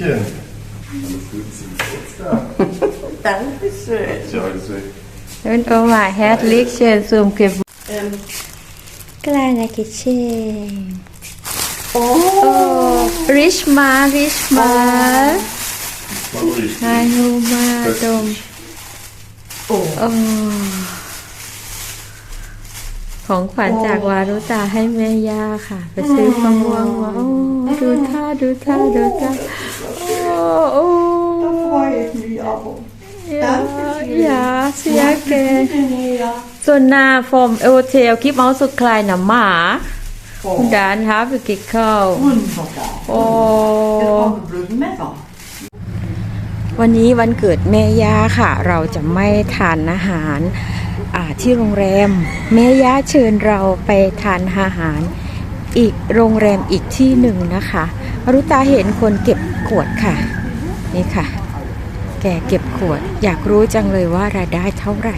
Hallöchen. Dankeschön. Und Oma, herzlichen zum ähm. Kleiner Geschenk. Oh. oh. Riech mal, Hallo, Madum. Oh. oh. โอ้โอ้ของขวัญจากวารุตาให้แม่ย่าค่ะ ไปซื้อมะม่วงมาโอ้ดูท่าดูท่าดูท่าโอ้โอ้ da freue ich mich auch. ยา ja sehr gerne Ja. so nah vom Hotel gibt auch so kleine Markt Oh, und dann habe ich gekauft wunderbar. โอ้ Wir brauchen bloß ein Messer. วันนี้วันเกิดแม่ย่าค่ะ เราจะไม่ทานอาหารอ่า ที่โรงแรมแม่ย่าเชิญเราไปทานอาหาร อีกโรงแรมอีกที่หนึ่งนะคะรุตาเห็นคนเก็บขวดค่ะ นี่ค่ะ แกเก็บขวด อยากรู้จังเลยว่ารายได้เท่าไหร่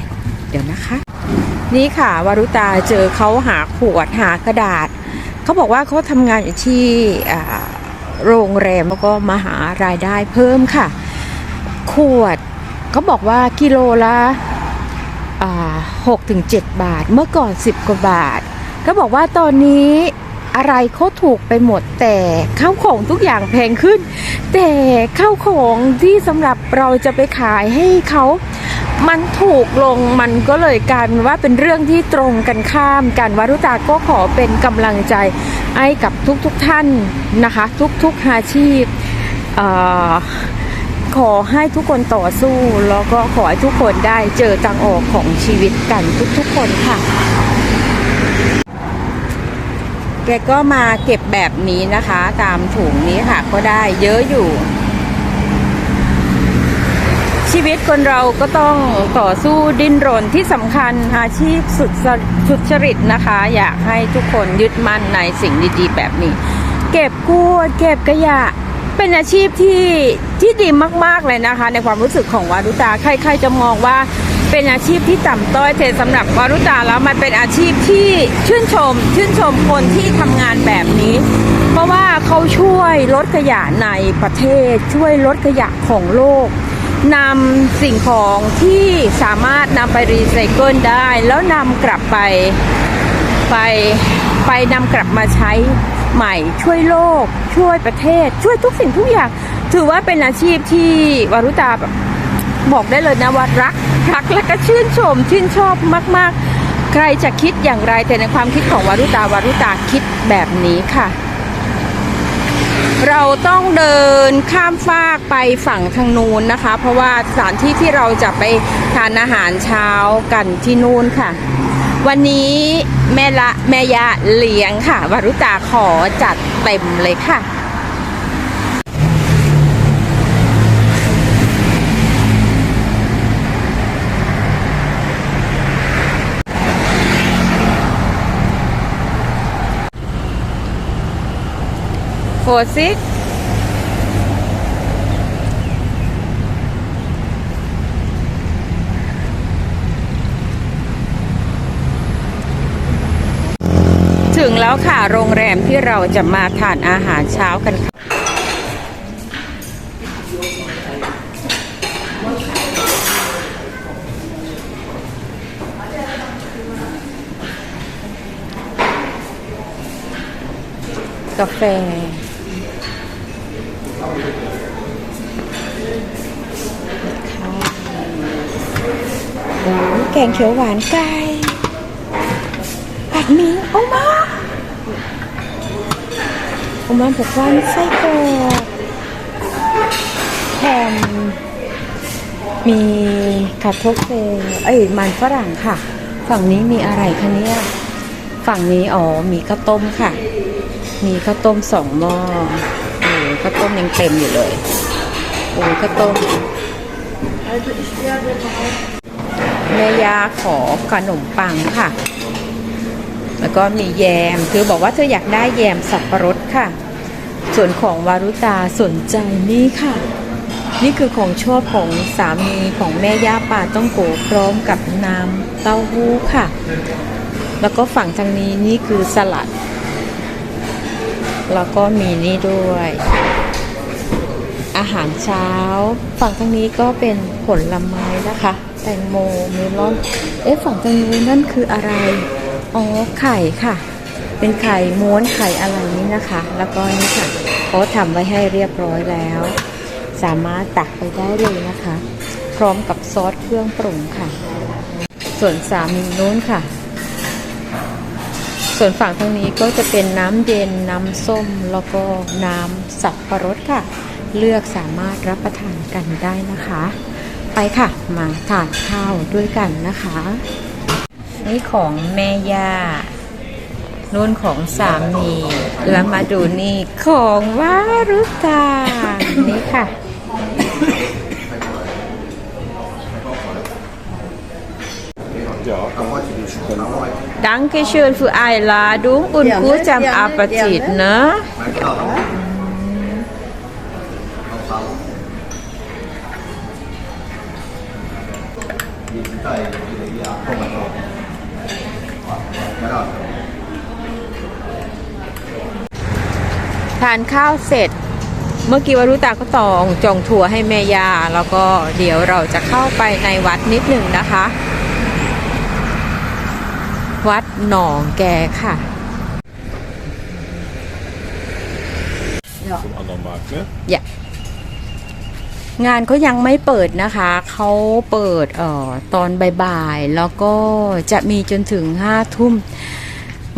เดี๋ยวนะคะ นี่ค่ะวารุตาเจอเขาหาขวดหากระดาษ เขาบอกว่าเขาทำงานอยู่ที่โรงแรมแล้วก็มาหารายได้เพิ่มค่ะ ขวดเขาบอกว่ากิโลละ หกถึงเจ็ดบาทเมื่อก่อนสิบกว่าบาท ก็บอกว่าตอนนี้อะไรเขาถูกไปหมดแต่ข้าวของทุกอย่างแพงขึ้น แต่ข้าวของที่สำหรับเราจะไปขายให้เขามันถูกลงมันก็เลยกลายเป็นว่าเป็นเรื่องที่ตรงกันข้ามกันวารุตาก็ขอเป็นกำลังใจให้กับทุกๆทท่านนะคะ ทุกๆอาชีพอ่อ ขอให้ทุกคนต่อสู้ แล้วก็ขอให้ทุกคนได้เจอทางออกของชีวิตกันทุกๆคนค่ะ แกก็มาเก็บแบบนี้นะคะ ตามถุงนี้ค่ะ ก็ได้เยอะอยู่ ชีวิตคนเราก็ต้องต่อสู้ดิ้นรนที่สำคัญอาชีพสุดสุดจริตนะคะ อยากให้ทุกคนยึดมั่นในสิ่งดีๆ แบบนี้ เก็บกู้เก็บขยะ เป็นอาชีพที่ที่ดีมากๆเลยนะคะ ในความรู้สึกของวารุตาใครๆจะมองว่าเป็นอาชีพที่ต่ำต้อยแต่สำหรับวารุตาแล้วมันเป็นอาชีพที่ชื่นชม ชื่นชมคนที่ทำงานแบบนี้ เพราะว่าเขาช่วยลดขยะในประเทศ ช่วยลดขยะของโลกนำสิ่งของที่สามารถนำไปรีไซเคิลได้ แล้วนำกลับไปไปไปนำกลับมาใช้ ใหม่ ช่วยโลก ช่วยประเทศ ช่วยทุกสิ่งทุกอย่าง ถือว่าเป็นอาชีพที่วารุตาแบบบอกได้เลยนะว่ารักรักและก็ชื่นชม ชื่นชอบมาก ๆ ใครจะคิดอย่างไรแต่ในความคิดของวารุตาวารุตาคิดแบบนี้ค่ะ เราต้องเดินข้ามฟากไปฝั่งทางนู้นนะคะ เพราะว่าสถานที่ที่เราจะไปทานอาหารเช้ากันที่นู่นค่ะ วันนี้แม่ละแม่ยะเลี้ยงค่ะวารุตาขอจัดเต็มเลยค่ะโฟ ถึงแล้วค่ะโรงแรมที่เราจะมาทานอาหารเช้ากันค่ะกาแฟ แกงเขียวหวานไก่ผัดหมี่โอมา โอมาบอกว่าไส้กรอกแฮมมีคาโทเฟเอ้ยมันฝรั่งค่ะ ฝั่งนี้มีอะไรคะเนี่ย ฝั่งนี้อ๋อมีข้าวต้มค่ะ มีข้าวต้มสองหม้อโอ้ข้าวต้มยังเต็มอยู่เลยโอ้ข้าวต้มแม่ยาขอขนมปังค่ะ แล้วก็มีแยมคือบอกว่าเธออยากได้แยมสับปะรดค่ะ ส่วนของวารุตาสนใจนี่ค่ะ นี่คือของชอบของสามีของแม่ย่าป่าต้องโกพร้อมกับน้ำเต้าหู้ค่ะ แล้วก็ฝั่งทางนี้นี่คือสลัด แล้วก็มีนี่ด้วย อาหารเช้า ฝั่งทางนี้ก็เป็นผลไม้นะคะ แตงโมเมลอน เอ๊ะฝั่งทางนู้นนั่นคืออะไร อ๋อไข่ค่ะ เป็นไข่ม้วนไข่อะไรนี้นะคะ แล้วก็นี่ค่ะเขาทำไว้ให้เรียบร้อยแล้ว สามารถตักไปได้เลยนะคะ พร้อมกับซอสเครื่องปรุงค่ะ ส่วนสามีนู้นค่ะ ส่วนฝั่งทางนี้ก็จะเป็นน้ำเย็นน้ำส้มแล้วก็น้ำสับปะรดค่ะ เลือกสามารถรับประทานกันได้นะคะ ไปค่ะ มาทานข้าวด้วยกันนะคะ นี่ของแม่ย่านุ่นของสามีแล้วมาดูนี่ของวารุตา นี่ค่ะ Ja, kan man inte diskutera. Danke schön für Einladung und Gerne, guten gerne, Appetit, gerne. ne? Ja. ทานข้าวเสร็จ เมื่อกี้วารุตาก็ตองจองทัวร์ให้แม่ยา แล้วก็เดี๋ยวเราจะเข้าไปในวัดนิดหนึ่งนะคะ วัดหนองแกค่ะ Som annan mark med. อย่า งานก็ยังไม่เปิดนะคะ เขาเปิดเอ่อตอนบ่ายๆ แล้วก็จะมีจนถึงห้าทุ่ม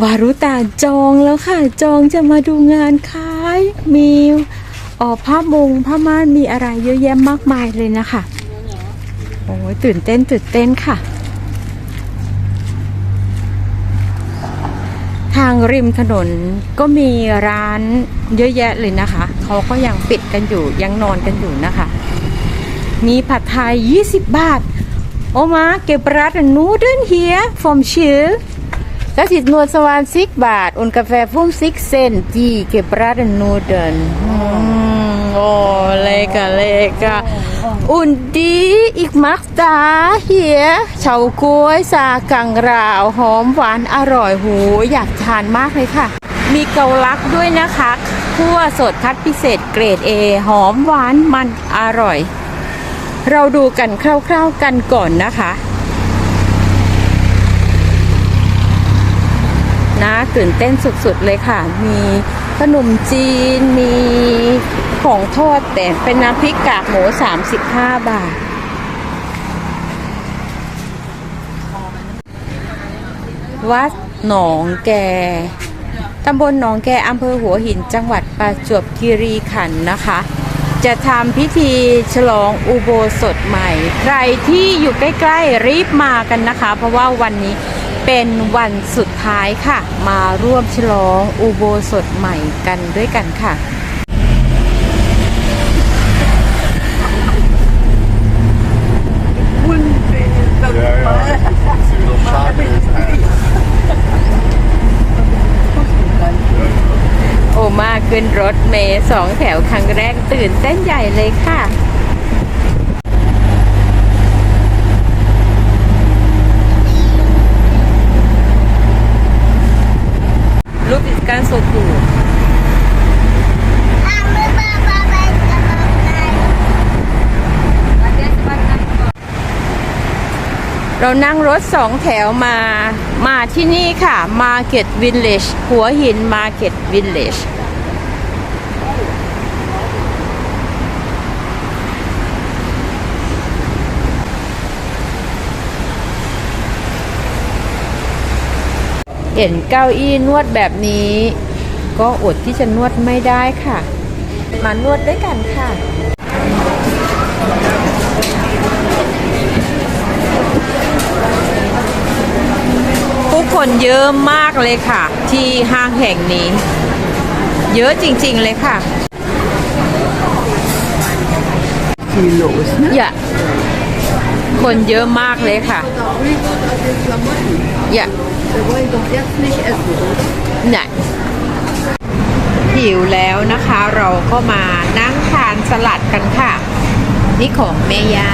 วารุตาจองแล้วค่ะ จองจะมาดูงานขาย มีออผ้ามงผ้าม่านมีอะไรเยอะแยะมากมายเลยนะคะ โอ้ยตื่นเต้นตื่นเต้นค่ะ ทางริมถนนก็มีร้านเยอะแยะเลยนะคะ เขาก็ยังปิดกันอยู่ยังนอนกันอยู่นะคะ มีผัดไทย 20 บาทโอมาเก็บรัดนูเดินเฮียฟอมชิลก็สินวดสวานซิกบาทอุนกาแฟฟุ้มซิกเซนจีเก็บรัดนูเดินโอ้เลกะเลกะอุ่นดีอีกมักตาเฮียเฉาก้วยซากังราวหอมหวานอร่อยหูอยากทานมากเลยค่ะ มีเกาลักด้วยนะคะคั่วสดคัดพิเศษเกรด A หอมหวานมันอร่อย เราดูกันคร่าว ๆกันก่อนนะคะนะตื่นเต้นสุดๆเลยค่ะ มีขนมจีน มีของทอดแต่เป็นน้ำพริกกากหมู 35 บาท วัดหนองแก ตำบลหนองแกอำเภอหัวหินจังหวัดประจวบคีรีขันธ์นะคะ จะทำพิธีฉลองอุโบสถใหม่ ใครที่อยู่ใกล้ๆ รีบมากันนะคะ เพราะว่าวันนี้เป็นวันสุดท้ายค่ะ มาร่วมฉลองอุโบสถใหม่กันด้วยกันค่ะ Ja, ja. Det ser ut charmigt ut här. โอมา ขึ้นรถเมย์สองแถวครั้งแรกตื่นเต้นใหญ่เลยค่ะรูปอิสการโซกูเรานั่งรถสองแถวมา มาที่นี่ค่ะ Market Village หัวหิน Market Village เห็นเก้าอี้นวดแบบนี้ ก็อดที่จะนวดไม่ได้ค่ะ มานวดด้วยกันค่ะผู้คนเยอะมากเลยค่ะ ที่ห้างแห่งนี้ เยอะจริงๆเลยค่ะ Viel los, ne? อย่าคนเยอะมากเลยค่ะ Da rüber an den Klamotten. อย่า Wir wollen doch jetzt nicht essen, oder? ไหนหิวแล้วนะคะเราก็มานั่งทานสลัดกันค่ะ นี่ของแม่ย่า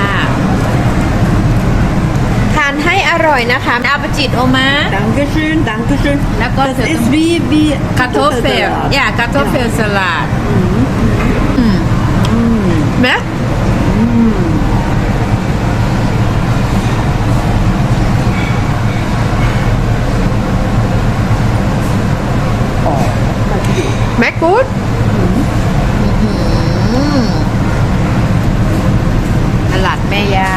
ทานให้อร่อยนะคะอาปจิตโอมา Dankeschön, Dankeschön. Na Gott, das das ist ist- wie, wie กาโตเฟล Kartoffelsalat. อย่ากาโตเฟลสลัดอืมไหมแม็กกูดตลาดแม่ย่า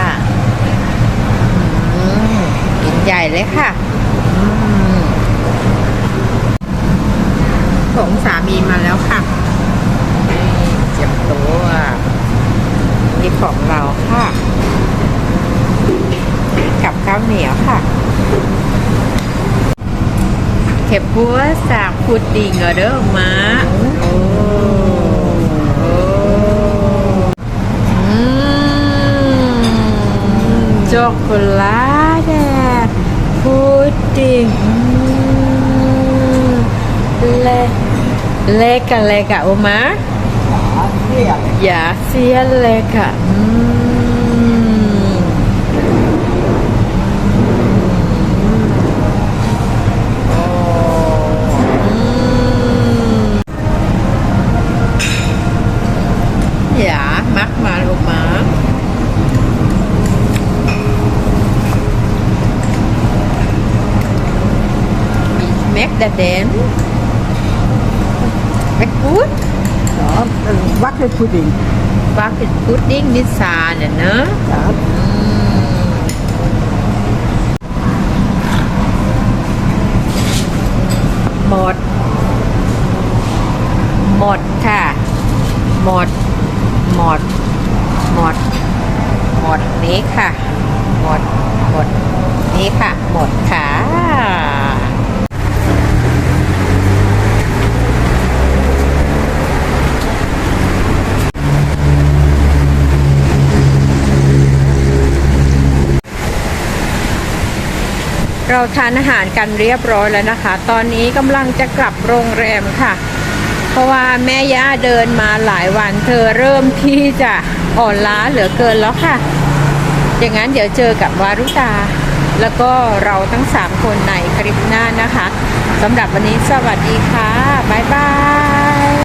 อืมกินใหญ่ เลยค่ะอืมของสามีมาแล้วค่ะเจียมตัวนี่ของเราค่ะ กับข้าวเหนียวค่ะเข็บบัวสากพุดดิ่งเหรอเด้อมาโอ้โอ้อืมช็อกโกแลต พุดดิ้งเล็กเล็กอะเล็กอะโอมาอย่าเสียเลยค่ะอย่ามักมาลูกมา มีแม็กดาเดนแม็กกูด Ja, Wackelpudding. บาเป็นพุดดิ้งนิสาเนี่ยเนอะ Ja. หมด หมดค่ะ หมด หมด หมด หมดนี้ค่ะ หมด หมด นี้ค่ะ หมดค่ะ เราทานอาหารกันเรียบร้อยแล้วนะคะ ตอนนี้กำลังจะกลับโรงแรมค่ะ เพราะว่าแม่ย่าเดินมาหลายวัน เธอเริ่มที่จะอ่อนล้าเหลือเกินแล้วค่ะ อย่างนั้นเดี๋ยวเจอกับวารุตา แล้วก็เราทั้ง 3 คนในคลิปหน้านะคะสำหรับวันนี้สวัสดีค่ะบ้ายบาย